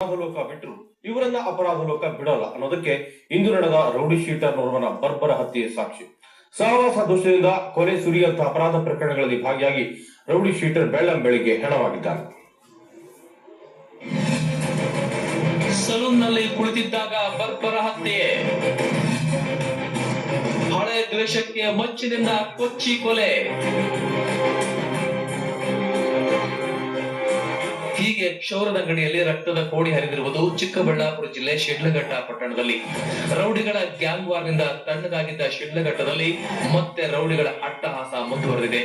ಅಪರಾಧ ಲೋಕ ಬಿಟ್ಟರು ಇವರನ್ನ ಅಪರಾಧ ಲೋಕ ಬಿಡಲ್ಲ ಅನ್ನೋದಕ್ಕೆ ಇಂದು ನಡೆದ ರೌಡಿ ಶೀಟರ್ ನೋರ್ವನ ಬರ್ಬರ ಹತ್ಯೆ ಸಾಕ್ಷಿ. ಸಹವಾಸ ದೋಷದಿಂದ ಕೊಲೆ ಸುರಿಯಂತಹ ಅಪರಾಧ ಪ್ರಕರಣಗಳಲ್ಲಿ ಭಾಗಿಯಾಗಿ ರೌಡಿ ಶೀಟರ್ ಬೆಳ್ಳಂ ಬೆಳಿಗ್ಗೆ ಹೆಣವಾಗಿದ್ದಾರೆ ಸಲೂನ್ನಲ್ಲಿ ಕುಳಿತಿದ್ದಾಗ ಬರ್ಬರ ಹತ್ಯೆ. ಹಳೆ ದ್ವೇಷಕ್ಕೆ ಮಚ್ಚಿನಿಂದ ಕೊಚ್ಚಿ ಕೊಲೆ. ಹೀಗೆ ಕ್ಷೌರದ ಅಂಗಡಿಯಲ್ಲಿ ರಕ್ತದ ಕೋಡಿ ಹರಿದಿರುವುದು ಚಿಕ್ಕಬಳ್ಳಾಪುರ ಜಿಲ್ಲೆ ಶಿಡ್ಲಘಟ್ಟ ಪಟ್ಟಣದಲ್ಲಿ. ರೌಡಿಗಳ ಗ್ಯಾಂಗ್ ವಾರ್ನಿಂದ ತಣ್ಣಗಾಗಿದ್ದ ಶಿಡ್ಲಘಟ್ಟದಲ್ಲಿ ಮತ್ತೆ ರೌಡಿಗಳ ಅಟ್ಟಹಾಸ ಮುಂದುವರೆದಿದೆ.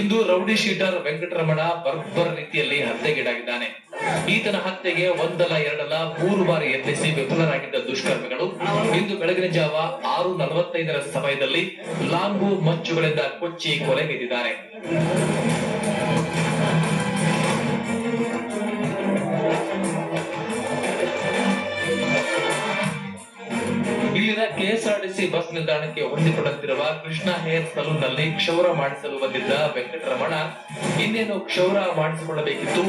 ಇಂದು ರೌಡಿ ಶೀಟರ್ ವೆಂಕಟರಮಣ ಬರ್ಬರ ರೀತಿಯಲ್ಲಿ ಹತ್ಯೆಗೀಡಾಗಿದ್ದಾನೆ. ಈತನ ಹತ್ಯೆಗೆ ಒಂದಲ್ಲ, ಎರಡಲ್ಲ, ಮೂರು ಬಾರಿ ಯತ್ನಿಸಿ ವಿಫಲರಾಗಿದ್ದ ದುಷ್ಕರ್ಮಿಗಳು ಇಂದು ಬೆಳಗಿನ ಜಾವ ಆರು ನಲವತ್ತೈದರ ಸಮಯದಲ್ಲಿ ಲಾಂಗು ಮಚ್ಚುಗಳಿಂದ ಕೊಚ್ಚಿ ಕೊಲೆಗೈದಿದ್ದಾರೆ ಕೆಎಸ್ಆರ್ಟಿಸಿ ಬಸ್ ನಿಲ್ದಾಣಕ್ಕೆ ಹೊಂದಿಕೊಳ್ಳುತ್ತಿರುವ ಕೃಷ್ಣ ಹೇರ್ ಸಲೂನ್ನಲ್ಲಿ ಕ್ಷೌರ ಮಾಡಿಸಲು ಬಂದಿದ್ದ ವೆಂಕಟರಮಣ ಇನ್ನೇನು ಕ್ಷೌರ ಮಾಡಿಸಿಕೊಳ್ಳಬೇಕಿತ್ತು?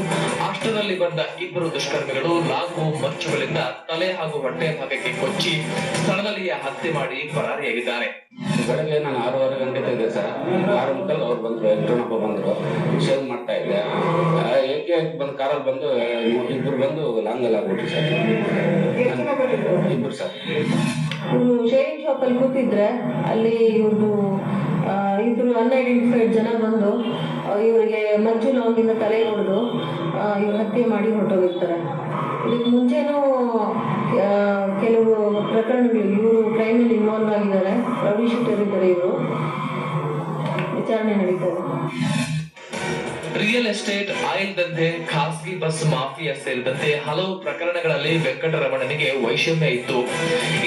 ಅಷ್ಟರಲ್ಲಿ ಬಂದ ಇಬ್ಬರು ದುಷ್ಕರ್ಮಿಗಳು ಲಾಗು ಮಚ್ಚುಗಳಿಂದ ತಲೆ ಹಾಗೂ ಹೊಟ್ಟೆ ಭಾಗಕ್ಕೆ ಕೊಚ್ಚಿ ಸ್ಥಳದಲ್ಲಿಯೇ ಹತ್ಯೆ ಮಾಡಿ ಪರಾರಿಯಾಗಿದ್ದಾರೆ. ಬೆಳಗ್ಗೆ ನಾನು ಆರೂವರೆ ಗಂಟೆ ಇದ್ದೆ ಸರ್. ಆರು ಮುಕ್ಕಲ್ಲಿ ಅವ್ರು ಬಂದ್ರು ವೆಂಕಟಣ್ಣಪ್ಪ ಬಂದ್ರು. ಶೇವ್ ಮಾಡ್ತಾ ಇದ್ದೆ. ಬಂದು ಕಾರಲ್ಲಿ ಬಂದು, ಇಬ್ಬರು ಬಂದು ಲಾಂಗಲ್ಲಿ ಆಗ್ಬಿಟ್ರು ಸರ್. ಇಬ್ಬರು ಸರ್. ಶೇರಿಂಗ್ ಅಲ್ಲಿ ಕೂತಿದ್ರೆ ಅಲ್ಲಿ ಇವ್ರದ್ದು ಇಬ್ರು ಅನ್ಐಡೆಂಟಿಫೈಡ್ ಜನ ಬಂದು ಇವರಿಗೆ ಮಂಜು ಲಾಂಗಿನ ತಲೆ ಹೊಡೆದು ಇವ್ರು ಹತ್ಯೆ ಮಾಡಿ ಹೊರಟೋಗಿರ್ತಾರೆ. ಇದಕ್ಕೆ ಮುಂಚೆನೂ ಕೆಲವು ಪ್ರಕರಣಗಳು, ಇವರು ಕ್ರೈಮಲ್ಲಿ ಇನ್ವಾಲ್ವ್ ಆಗಿದ್ದಾರೆ. ರೌಡಿ ಶೆಟ್ಟರ್ ಇದ್ದಾರೆ ಇವರು. ವಿಚಾರಣೆ ನಡೀತಾರೆ ರಿಯಲ್ ಎಸ್ಟೇಟ್ ಆಯಿಲ್ ದಂಧೆ ಖಾಸಗಿ ಬಸ್ ಮಾಫಿಯಾ ಸೇರಿದಂತೆ ಹಲವು ಪ್ರಕರಣಗಳಲ್ಲಿ ವೆಂಕಟರಮಣನಿಗೆ ವೈಷಮ್ಯ ಇತ್ತು.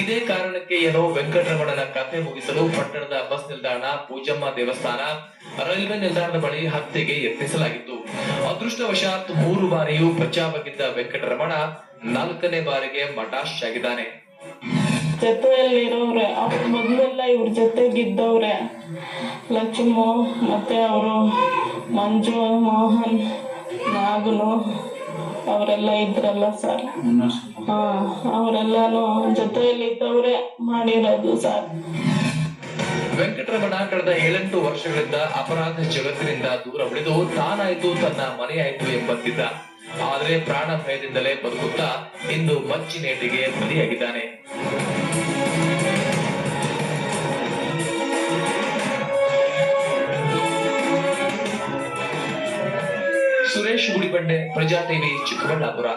ಇದೇ ಕಾರಣಕ್ಕೆ ಏನೋ ವೆಂಕಟರಮಣನ ಕಥೆ ಮುಗಿಸಲು ಪಟ್ಟಣದ ಬಸ್ ನಿಲ್ದಾಣ, ಪೂಜಮ್ಮ ದೇವಸ್ಥಾನ, ರೈಲ್ವೆ ನಿಲ್ದಾಣದ ಬಳಿ ಹತ್ಯೆಗೆ ಯತ್ನಿಸಲಾಗಿತ್ತು. ಅದೃಷ್ಟವಶಾತ್ ಮೂರು ಬಾರಿಯೂ ಬಚಾವಾಗಿದ್ದ ವೆಂಕಟರಮಣ ನಾಲ್ಕನೇ ಬಾರಿಗೆ ಮಟಾಶ್ ಆಗಿದ್ದಾನೆ ಜೊತೆಯಲ್ಲಿರೋರೆ ಅವ್ರ ಮೊದಲೆಲ್ಲ ಇವ್ರ ಜೊತೆಗಿದ್ದವ್ರೆ ಲಕ್ಷ್ಮು ಮತ್ತು ಅವರು ಮಂಜು ಮೋಹನ್ ನಾಗನು ಅವರೆಲ್ಲ ಇದ್ರಲ್ಲ ಸರ್. ಹಾಂ ಅವರೆಲ್ಲಾನು ಜೊತೆಯಲ್ಲಿದ್ದವ್ರೆ ಮಾಡಿರೋದು ಸರ್. ವೆಂಕಟರಮಣ ಕಳೆದ ಏಳೆಂಟು ವರ್ಷಗಳಿಂದ ಅಪರಾಧ ಜಗತ್ತಿನಿಂದ ದೂರ ಉಳಿದು ತಾನಾಯ್ತು ತನ್ನ ಮನೆಯಾಯ್ತು ಎಂಬಂತಿದ್ದ. ಆದರೆ ಪ್ರಾಣ ಭಯದಿಂದಲೇ ಬದುಕುತ್ತಾ ಇಂದು ಮಚ್ಚಿನೇಟಿಗೆ ಬಲಿಯಾಗಿದ್ದಾನೆ. ಸುರೇಶ್ ಗುಡಿಬಂಡೆ ಪ್ರಜಾ ಟಿವಿ ಚಿಕ್ಕಬಳ್ಳಾಪುರ.